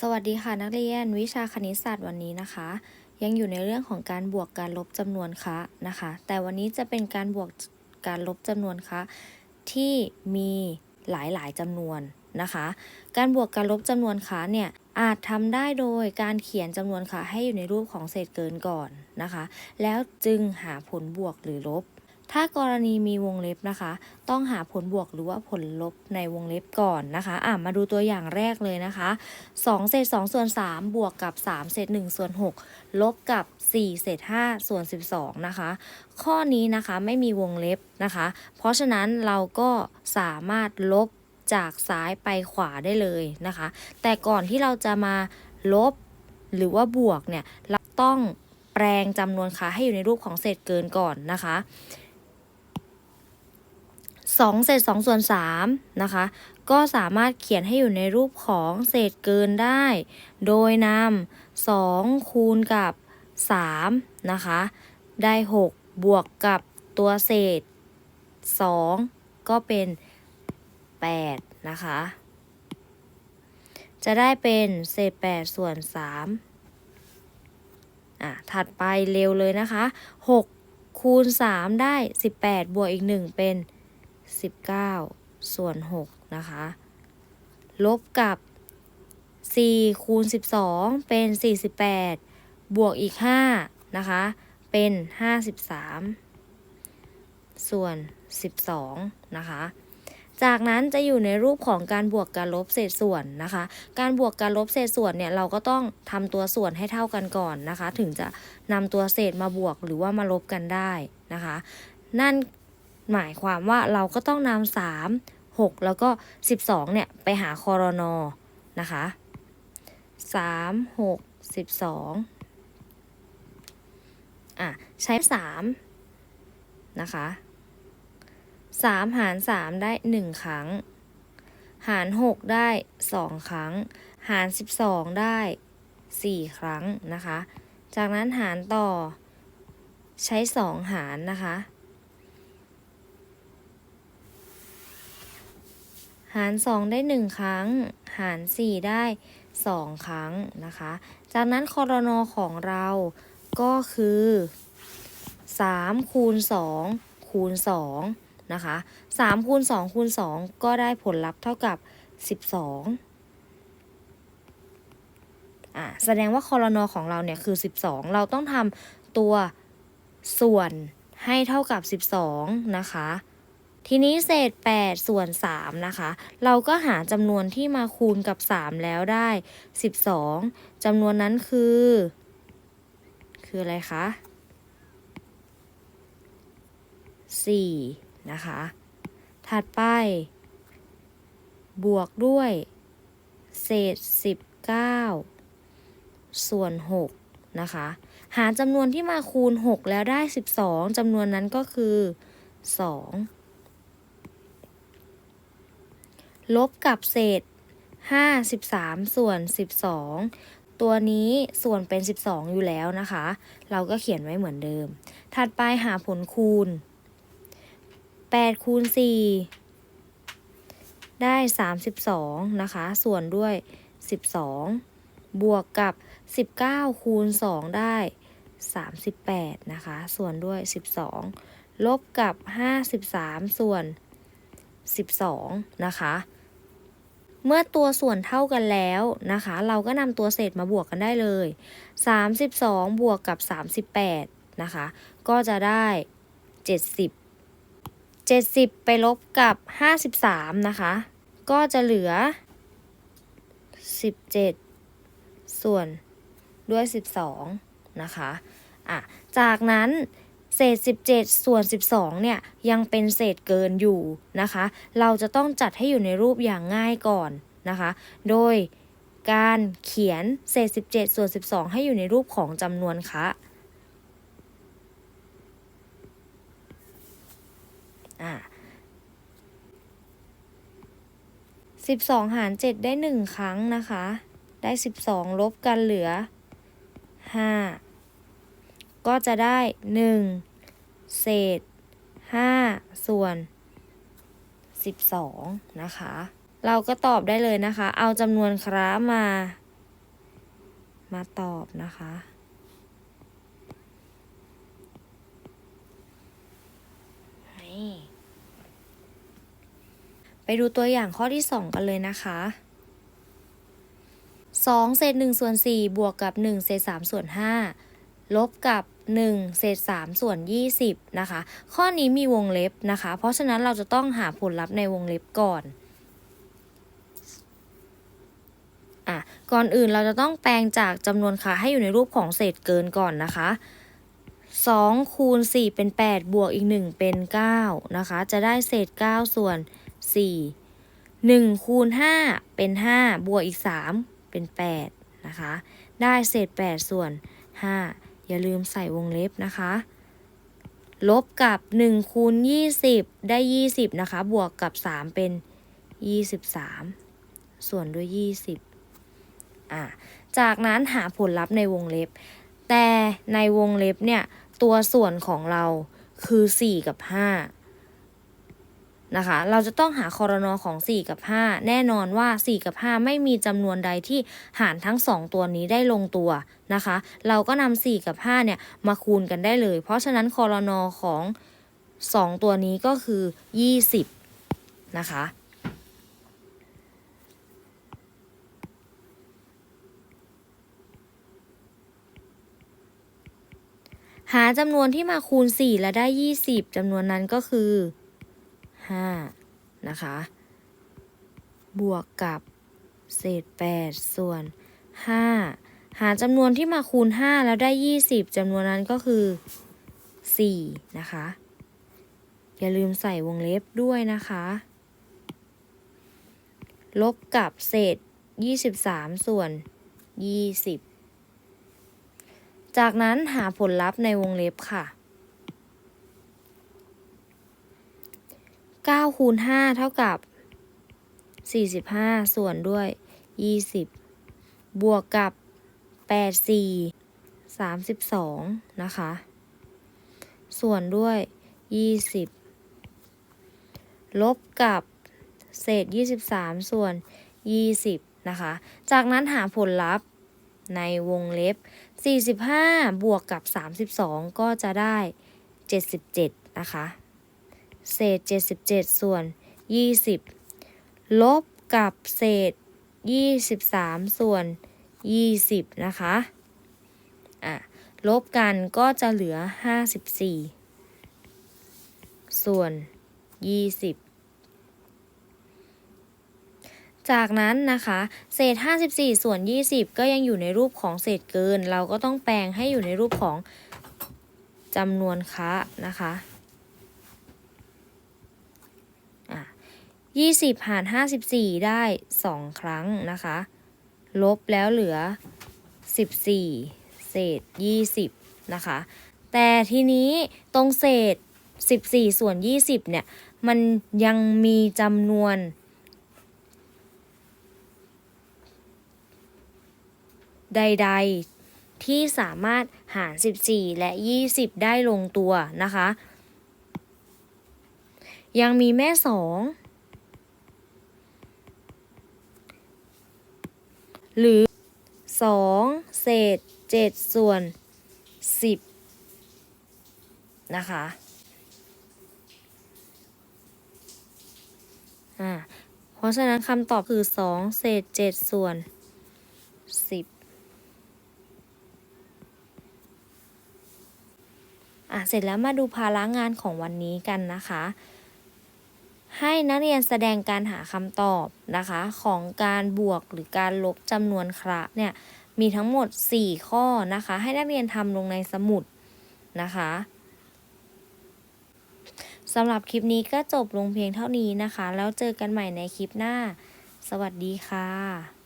สวัสดีค่ะนักเรียนวิชาคณิตศาสตร์วันนี้นะคะ ยังอยู่ในเรื่องของการบวกการลบจำนวนคะนะคะ แต่วันนี้จะเป็นการบวกการลบจำนวนคะที่มีหลายๆจำนวนนะคะ การบวกการลบจำนวนคะเนี่ยอาจทำได้โดยการเขียนจำนวนคะให้อยู่ในรูปของเศษเกินก่อนนะคะ แล้วจึงหาผลบวกหรือลบ ถ้ากรณีมีวงเล็บนะคะ ต้องหาผลบวกหรือว่าผลลบในวงเล็บก่อนนะคะอะมาดูตัวอย่างแรกเลยนะคะ2เศษ2ส่วน3บวกกับ3เศษ1ส่วน6ลบกับ4เศษ5ส่วน12นะคะ ข้อนี้นะคะไม่มีวงเล็บนะคะ เพราะฉะนั้นเราก็สามารถลบจากซ้ายไปขวาได้เลยนะคะ แต่ก่อนที่เราจะมาลบหรือว่าบวกเนี่ย เราต้องแปลงจำนวนค่าให้อยู่ในรูปของเศษเกินก่อนนะคะ 2 เศษ2ส่วน3นะคะ ก็สามารถเขียนให้อยู่ในรูปของเศษเกินได้ โดยนำ2คูณกับ3นะคะ ได้ 6 บวกกับตัวเศษ 2 ก็เป็น 8 นะคะ จะได้เป็นเศษ 8 ส่วน3อะ ถัดไปเร็วเลยนะคะ 6 คูณ 3 ได้ 18 บวกอีก 1 เป็น 19 ส่วน 6 นะคะ ลบกับ 4 คูณ 12 เป็น 48 บวกอีก 5 นะคะ เป็น 53 ส่วน 12 นะคะจากนั้นจะอยู่ในรูปของการบวกการลบเศษส่วนนะคะ การบวกการลบเศษส่วนเนี่ยเราก็ต้องทำตัวส่วนให้เท่ากันก่อนนะคะ ถึงจะนำตัวเศษมาบวกหรือว่ามาลบกันได้นะคะ นั่น หมายความว่าเราก็ต้องนำสามหกแล้วก็สิบสองเนี่ย ไปหาคอรนอนะคะสามหกสิบสองอะ ใช้สามนะคะสามหารสามได้หนึ่งครั้ง หารหกได้สองครั้ง หารสิบสองได้สี่ครั้งนะคะ จากนั้นหารต่อใช้สองหารนะคะ หาร 2 ได้ 1 ครั้ง หาร 4 ได้ 2 ครั้งนะคะ จากนั้นคอรนอของเราก็คือ3คูณ2คูณ2นะคะ3คูณ2คูณ2 ก็ได้ผลลัพธ์เท่ากับ 12อะแสดงว่าคอรนอของเราเนี่ยคือ 12 เราต้องทำตัวส่วนให้เท่ากับ 12 นะคะ ทีนี้เศษ 8 ส่วน 3 นะคะ เราก็หาจำนวนที่มาคูณกับ 3 แล้วได้ 12จำนวนนั้นคือ คืออะไรคะ 4 นะคะ ถัดไป บวกด้วย เศษ 19 ส่วน 6 นะคะ หาจำนวนที่มาคูณ 6 แล้วได้ 12จำนวนนั้นก็คือ 2 ลบกับเศษ 53 ส่วน 12 ตัวนี้ส่วนเป็น 12 อยู่แล้วนะคะ เราก็เขียนไว้เหมือนเดิม ถัดไปหาผลคูณ 8 คูณ 4 ได้ 32 นะคะ ส่วนด้วย 12 บวกกับ 19 คูณ 2 ได้ 38 นะคะ ส่วนด้วย 12 ลบกับ 53 ส่วน 12 นะคะ เมื่อตัวส่วนเท่ากันแล้วนะคะ เราก็นำตัวเศษมาบวกกันได้เลย 32 บวกกับ 38 นะคะ ก็จะได้ 70 70 ไปลบกับ 53 นะคะ ก็จะเหลือ 17 ส่วนด้วย 12 นะคะอะจากนั้น เศษ 17 ส่วน 12 เนี่ยยังเป็นเศษเกินอยู่นะคะ เราจะต้องจัดให้อยู่ในรูปอย่างง่ายก่อนนะคะ โดยการเขียนเศษ 17 ส่วน 12 ให้อยู่ในรูปของจำนวนคะอะ12หาร7ได้1ครั้งนะคะ ได้12ลบกันเหลือ5 ก็จะได้ 1 เศษ 5 ส่วน 12 นะคะ เราก็ตอบได้เลยนะคะ เอาจำนวนครามา มาตอบนะคะ ไปดูตัวอย่างข้อที่ 2 กันเลยนะคะ2เศษ1ส่วน4บวกกับ1เศษ3ส่วน5 ลบกับ 1 เศษ 3 ส่วน 20 นะคะ ข้อนี้มีวงเล็บนะคะ เพราะฉะนั้นเราจะต้องหาผลลัพธ์ในวงเล็บก่อนอะก่อนอื่นเราจะต้องแปลงจากจำนวนค่าให้อยู่ในรูปของเศษเกินก่อนนะคะ2คูณ4เป็น 8 บวกอีก 1 เป็น 9 นะคะ จะได้เศษ 9 ส่วน 4 1คูณ5เป็น 5 บวกอีก 3 เป็น 8 นะคะ ได้เศษ 8 ส่วน 5 อย่าลืมใส่วงเล็บนะคะ ลบกับ1คูณ20 ได้ 20 นะคะ บวกกับ 3 เป็น 23 ส่วนด้วย 20อ่าจากนั้นหาผลลัพธ์ในวงเล็บ แต่ในวงเล็บเนี่ย ตัวส่วนของเราคือ 4 กับ 5 นะคะ เราจะต้องหาคอรนอของ 4 กับ 5 แน่นอนว่า 4 กับ 5 ไม่มีจำนวนใดที่หารทั้ง 2 ตัวนี้ได้ลงตัวนะคะ เราก็นำ4กับ5เนี่ยมาคูณกันได้เลย เพราะฉะนั้นคอรนอของ 2 ตัวนี้ก็คือ 20 นะคะหาจำนวนที่มาคูณ 4 และได้ 20จำนวนนั้นก็คือ 5นะคะ บวกกับเศษ 8 ส่วน 5 หาจำนวนที่มาคูณ 5 แล้วได้ 20จำนวนนั้นก็คือ 4 นะคะ อย่าลืมใส่วงเล็บด้วยนะคะ ลบกับเศษ 23 ส่วน 20 จากนั้นหาผลลัพธ์ในวงเล็บค่ะ 9คูณ5เท่ากับ 45 ส่วนด้วย 20 บวกกับ 8 4 32 นะคะ ส่วนด้วย 20 ลบกับเศษ 23 ส่วน 20 นะคะ จากนั้นหาผลลัพธ์ในวงเล็บ 45 บวกกับ 32 ก็จะได้ 77 นะคะ เศษ 77 ส่วน 20 ลบกับเศษ 23 ส่วน 20 นะคะอะลบกันก็จะเหลือ 54 ส่วน 20 จากนั้นนะคะ เศษ 54 ส่วน 20 ก็ยังอยู่ในรูปของเศษเกิน เราก็ต้องแปลงให้อยู่ในรูปของจำนวนคะนะคะอะ 20 หาร 54 ได้ 2 ครั้งนะคะ ลบแล้วเหลือ 14 เศษ 20 นะคะ แต่ทีนี้ตรงเศษ 14 ส่วน 20 เนี่ย มันยังมีจำนวนใด ๆ ที่สามารถหาร 14 และ 20 ได้ลงตัวนะคะ ยังมีแม่สอง หรือ 2 เศษ 7 ส่วน 10 นะคะอ่าเพราะฉะนั้นคำตอบคือ 2 เศษ 7 ส่วน 10อะเสร็จแล้วมาดูภาระงานของวันนี้กันนะคะ ให้นักเรียนแสดงการหาคำตอบนะคะ ของการบวกหรือการลบจำนวนคระเนี่ยมีทั้งหมด 4 ข้อนะคะ ให้นักเรียนทำลงในสมุดนะคะสำหรับคลิปนี้ก็จบลงเพียงเท่านี้นะคะ แล้วเจอกันใหม่ในคลิปหน้า สวัสดีค่ะ